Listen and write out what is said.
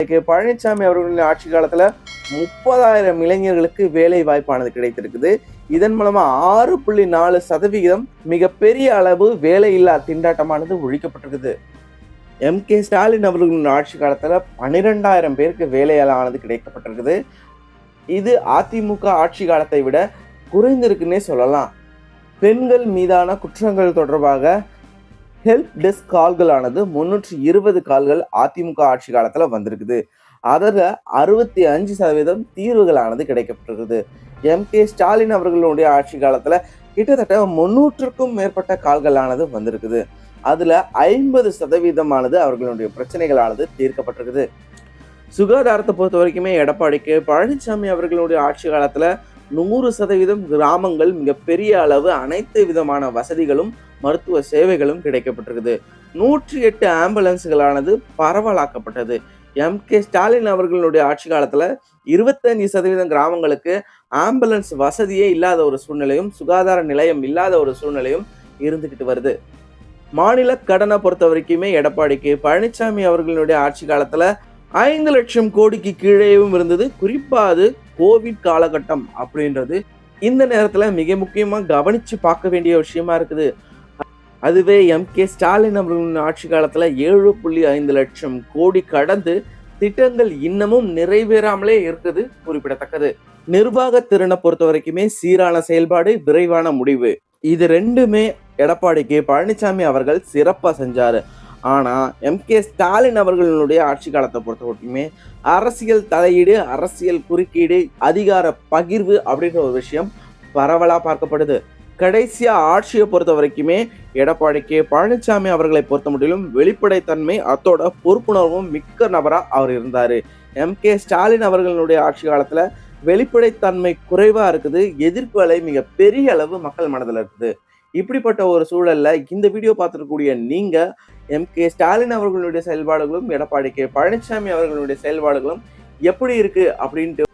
இன்றைக்கு பழனிசாமி அவர்களின் ஆட்சி காலத்தில் முப்பதாயிரம் இளைஞர்களுக்கு வேலை வாய்ப்பானது கிடைத்திருக்குது. இதன் மூலமாக ஆறு புள்ளி நாலு சதவிகிதம் மிகப்பெரிய அளவு வேலையில்லா திண்டாட்டமானது ஒழிக்கப்பட்டிருக்குது. எம் கே ஸ்டாலின் அவர்களின் ஆட்சி காலத்தில் பன்னிரெண்டாயிரம் பேருக்கு வேலையாளானது கிடைக்கப்பட்டிருக்குது. இது அதிமுக ஆட்சி காலத்தை விட குறைந்திருக்குன்னே சொல்லலாம். பெண்கள் மீதான குற்றங்கள் தொடர்பாக ஹெல்ப் டெஸ்க் கால்களானது முன்னூற்றி இருபது கால்கள் அதிமுக ஆட்சி காலத்தில் வந்திருக்குது. அதில் அறுபத்தி அஞ்சு சதவீதம் தீர்வுகளானது கிடைக்கப்பட்டிருக்குது. எம் கே ஸ்டாலின் அவர்களுடைய ஆட்சி காலத்தில் கிட்டத்தட்ட முன்னூற்றுக்கும் மேற்பட்ட கால்களானது வந்திருக்குது. அதில் ஐம்பது சதவீதமானது அவர்களுடைய பிரச்சனைகளானது தீர்க்கப்பட்டிருக்குது. சுகாதாரத்தை பொறுத்த வரைக்குமே எடப்பாடிக்கு பழனிசாமி அவர்களுடைய ஆட்சி காலத்தில் நூறு சதவீதம் கிராமங்கள் மிகப்பெரிய அளவு அனைத்து விதமான வசதிகளும் மருத்துவ சேவைகளும் கிடைக்கப்பட்டிருக்குது. நூற்றி எட்டு ஆம்புலன்ஸ்களானது பரவலாக்கப்பட்டது. எம். கே. ஸ்டாலின் அவர்களுடைய ஆட்சி காலத்தில் இருபத்தஞ்சு சதவீதம் கிராமங்களுக்கு ஆம்புலன்ஸ் வசதியே இல்லாத ஒரு சூழ்நிலையும் சுகாதார நிலையம் இல்லாத ஒரு சூழ்நிலையும் இருந்துக்கிட்டு வருது. மாநில கடனை பொறுத்த வரைக்குமே எடப்பாடிக்கு பழனிசாமி அவர்களுடைய ஆட்சி காலத்தில் ஐந்து லட்சம் கோடிக்கு கீழேயும் இருந்தது. குறிப்பாக அது கோவிட் காலகட்டம் அப்படின்றது. இந்த நேரத்தில் மிக முக்கியமாக கவனித்து பார்க்க வேண்டிய விஷயமா இருக்குது. அதுவே எம் கே ஸ்டாலின் அவர்களின் ஆட்சி காலத்தில் ஏழு புள்ளி ஐந்து லட்சம் கோடி கடந்து திட்டங்கள் இன்னமும் நிறைவேறாமலே இருக்குது. குறிப்பிடத்தக்கது. நிர்வாக திறனை பொறுத்த வரைக்குமே சீரான செயல்பாடு விரைவான முடிவு. இது ரெண்டுமே எடப்பாடிக்கு பழனிசாமி அவர்கள் சிறப்பாக செஞ்சாரு. ஆனால் எம். கே. ஸ்டாலின் அவர்களுடைய ஆட்சி காலத்தை பொறுத்த வரைக்குமே அரசியல் தலையீடு அரசியல் குறுக்கீடு அதிகார பகிர்வு அப்படின்ற ஒரு விஷயம் பரவலாக பார்க்கப்படுது. கடைசியாக ஆட்சியை பொறுத்த வரைக்குமே எடப்பாடிக்கு பழனிசாமி அவர்களை பொறுத்த முடியும் வெளிப்படைத்தன்மை அத்தோட பொறுப்புணர்வும் மிக்க நபராக அவர் இருந்தார். எம். கே. ஸ்டாலின் அவர்களுடைய ஆட்சி காலத்தில் வெளிப்படைத்தன்மை குறைவாக இருக்குது எதிர்ப்பு அலை மிக பெரிய அளவு மக்கள் மனதில் இருக்குது. இப்படிப்பட்ட ஒரு சூழலில் இந்த வீடியோ பார்த்துருக்கக்கூடிய நீங்கள் எம் கே ஸ்டாலின் அவர்களுடைய செயல்பாடுகளும் எடப்பாடி கே பழனிசாமி அவர்களுடைய செயல்பாடுகளும் எப்படி இருக்கு அப்படின்ட்டு